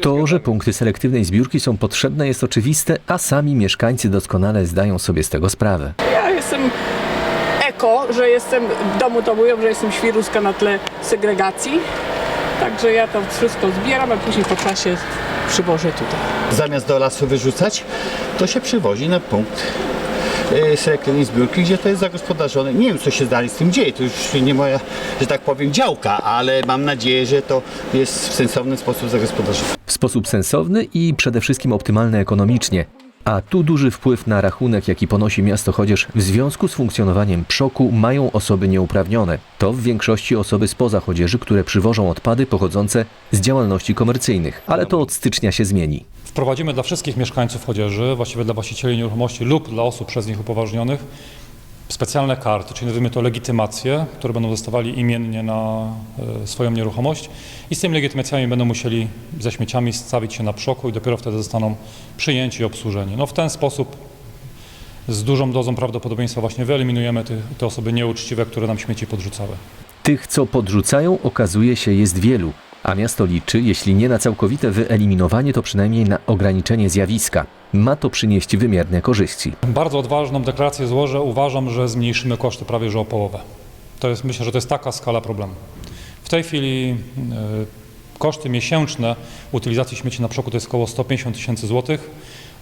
To, że punkty selektywnej zbiórki są potrzebne jest oczywiste, a sami mieszkańcy doskonale zdają sobie z tego sprawę. Ja jestem eko, że jestem, w domu to mówią, że jestem świruska na tle segregacji. Także ja to wszystko zbieram, a później po czasie przywożę tutaj. Zamiast do lasu wyrzucać, to się przywozi na punkt y, selektywnej zbiórki, gdzie to jest zagospodarzone. Nie wiem, co się dalej z tym dzieje, to już nie moja, że tak powiem, działka, ale mam nadzieję, że to jest w sensowny sposób zagospodarzone. W sposób sensowny i przede wszystkim optymalny ekonomicznie. A tu duży wpływ na rachunek, jaki ponosi miasto Chodzież w związku z funkcjonowaniem przoku mają osoby nieuprawnione. To w większości osoby spoza Chodzieży, które przywożą odpady pochodzące z działalności komercyjnych. Ale to od stycznia się zmieni. Wprowadzimy dla wszystkich mieszkańców Chodzieży, właściwie dla właścicieli nieruchomości lub dla osób przez nich upoważnionych, specjalne karty, czyli nazwijmy to legitymacje, które będą dostawali imiennie na e, swoją nieruchomość i z tymi legitymacjami będą musieli ze śmieciami stawić się na przoku i dopiero wtedy zostaną przyjęci i obsłużeni. No w ten sposób z dużą dozą prawdopodobieństwa właśnie wyeliminujemy te, te osoby nieuczciwe, które nam śmieci podrzucały. Tych, co podrzucają, okazuje się jest wielu, a miasto liczy, jeśli nie na całkowite wyeliminowanie, to przynajmniej na ograniczenie zjawiska. Ma to przynieść wymierne korzyści. Bardzo odważną deklarację złożę. Uważam, że zmniejszymy koszty prawie że o połowę. To jest, myślę, że to jest taka skala problemu. W tej chwili e, koszty miesięczne utylizacji śmieci na przoku to jest około 150 tysięcy złotych.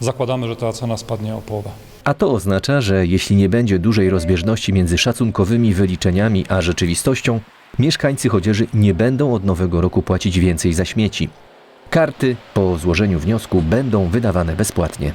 Zakładamy, że ta cena spadnie o połowę. A to oznacza, że jeśli nie będzie dużej rozbieżności między szacunkowymi wyliczeniami a rzeczywistością, mieszkańcy Chodzieży nie będą od nowego roku płacić więcej za śmieci. Karty po złożeniu wniosku będą wydawane bezpłatnie.